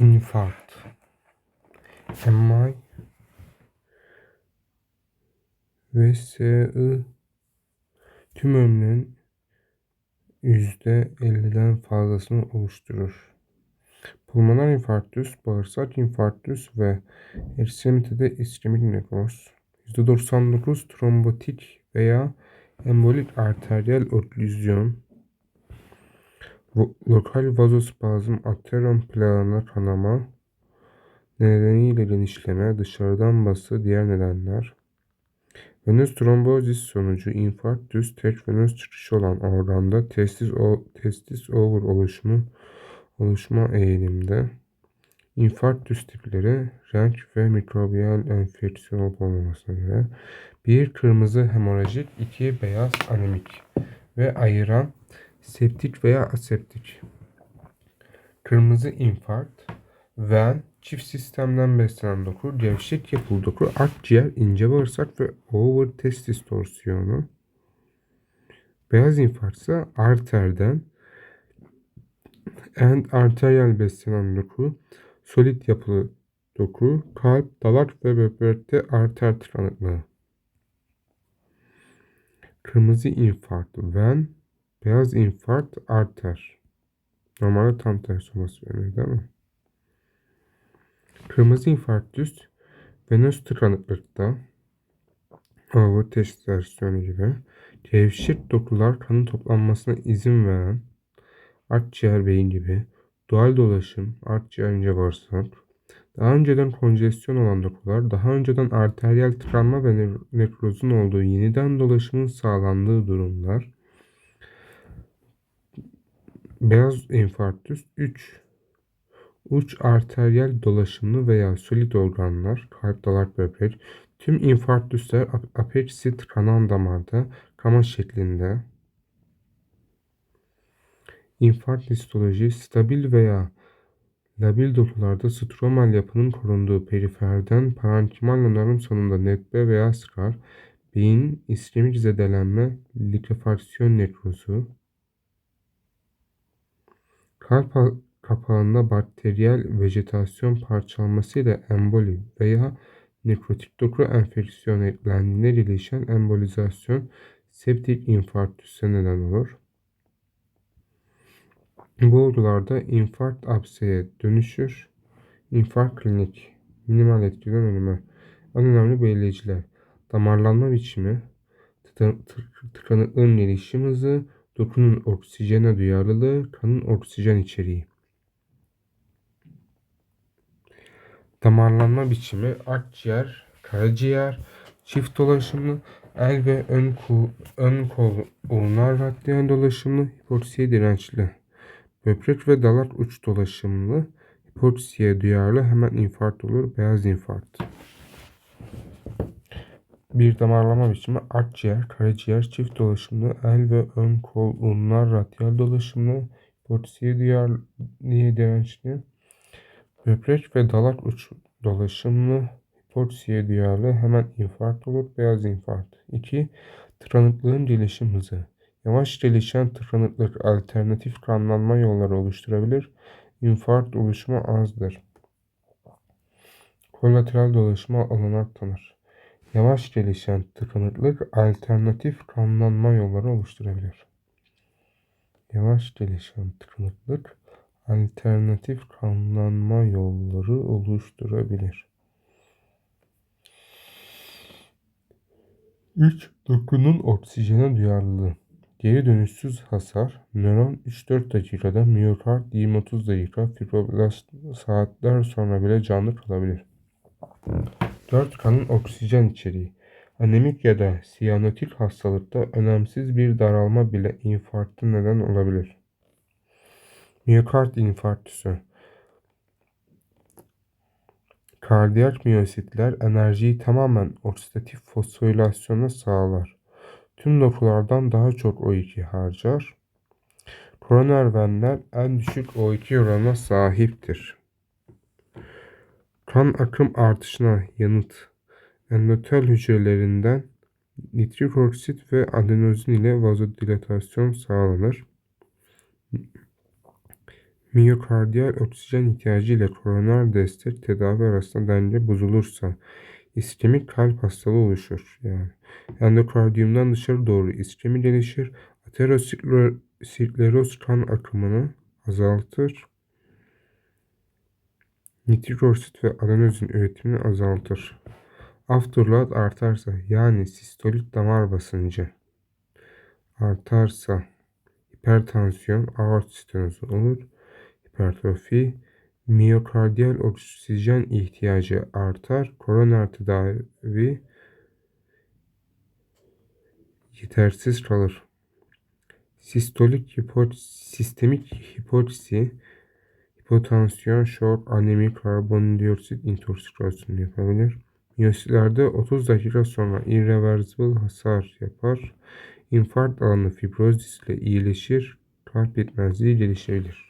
infarkt, MI ve SI tüm ölümlerin %50'den fazlasını oluşturur. Pulmoner infarktüs, bağırsak infarktüs ve ekstremitede iskemik nekroz. %99 trombotik veya embolik arteriyel oklüzyon, lokal vazospazm, arterion plana kanama nedeniyle genişleme, dışarıdan bası, diğer nedenler. Venöz trombozis sonucu infarktüs tek venöz çıkışı olan organda testis, o, testis over oluşumu oluşma eğilimde. İnfarktüs tipleri renk ve mikrobiyal enfeksiyon olup olmamasına göre. Bir kırmızı hemorajik, iki beyaz anemik ve ayıran septik veya aseptik. Kırmızı infarkt, ven, çift sistemden beslenen doku, gevşek yapılı doku, akciğer, ince bağırsak ve over testis torsiyonu. Beyaz infarkt ise arterden and arteriyel beslenen doku, solid yapılı doku, kalp, dalak ve böbrekte arter tıkanıklığı. Kırmızı infarkt, ven, beyaz infarkt, arter. Normalde tam tersi olması gerekiyor değil mi? Kırmızı infarktüs, venöz tıkanıklıkta, over testosteronu gibi, gevşek dokular kanın toplanmasına izin veren, akciğer beyin gibi, doğal dolaşım, akciğer ince bağırsak, daha önceden konjesyon olan dokular, daha önceden arteriyel tıkanma ve nekrozun olduğu yeniden dolaşımın sağlandığı durumlar. Beyaz infarktüs 3. Uç arteriyel dolaşımlı veya solit organlar, kalp, dalak, böbrek. Tüm infarktüsler apexi tıkanan damarda, kama şeklinde. İnfarkt histoloji stabil veya Labil dokularda stromal yapının korunduğu periferden parenkimal onarım sonunda netbe veya skar, beyin, iskemik zedelenme, likefaksiyon nekrozu, kalp kapağında bakteriyel vejetasyon parçalanmasıyla emboli veya nekrotik doku enfeksiyon eklendiğinde gelişen embolizasyon septik infarktüse neden olur. Bu olgularda infarkt apseye dönüşür. İnfarkt klinik. Minimal etkiden ölüme. En önemli belirleyiciler. Damarlanma biçimi, tıkanıklığın gelişim hızı, dokunun oksijene duyarlılığı, kanın oksijen içeriği. Damarlanma biçimi akciğer, karaciğer, çift dolaşımlı, el ve ön kol, ön kol ulnar radyal dolaşımlı, hipoksiye dirençli. Böbrek ve dalak uç dolaşımlı, hipoksiye duyarlı hemen infarkt olur, beyaz infarkt. Bir damarlama biçimi akciğer, karaciğer, çift dolaşımlı, el ve ön kol ulnar radyal dolaşımlı, hipoksiye duyarlı dirençli. Böbrek ve dalak uç dolaşımlı, hipoksiye duyarlı hemen infarkt olur, beyaz infarkt. 2. Tıkanıklığın gelişim hızı. Yavaş gelişen tıkanıklık alternatif kanlanma yolları oluşturabilir. İnfarkt oluşumu azdır. Kolateral dolaşıma olanak tanır. Yavaş gelişen tıkanıklık alternatif kanlanma yolları oluşturabilir. Yavaş gelişen tıkanıklık alternatif kanlanma yolları oluşturabilir. 3. Dokunun oksijene duyarlılığı. Geri dönüşsüz hasar, nöron 3-4 dakikada, miyokard 20-30 dakika, fibroblast saatler sonra bile canlı kalabilir. 4. Kanın oksijen içeriği. Anemik ya da siyanotik hastalıkta önemsiz bir daralma bile infarktın neden olabilir. Miyokard infarktüsü. Kardiyak miyositler enerjiyi tamamen oksidatif fosforilasyona sağlar. Tüm dokulardan daha çok O2 harcar. Koroner venler en düşük O2 oranına sahiptir. Kan akım artışına yanıt endotel hücrelerinden nitrik oksit ve adenozin ile vazodilatasyon sağlanır. Miyokardiyal oksijen ihtiyacı ile koroner destek tedavi arasında denge bozulursa iskemik kalp hastalığı oluşur. Yani endokardiyumdan dışarı doğru iskemi gelişir. Ateroskleroz kan akımını azaltır. Nitrik oksit ve adenozin üretimini azaltır. Afterload artarsa yani sistolik damar basıncı artarsa hipertansiyon, aort stenozu olur. Hipertrofi, miyokardiyal oksijen ihtiyacı artar. Koroner tedavi yetersiz kalır. Sistolik hipo, sistemik hipoksi, hipotansiyon, şok, anemi, karbondioksit intoksikasyonu yapabilir. Miyositlerde 30 dakika sonra irreversible hasar yapar. İnfarkt alanı fibrozis ile iyileşir. Kalp yetmezliği gelişebilir.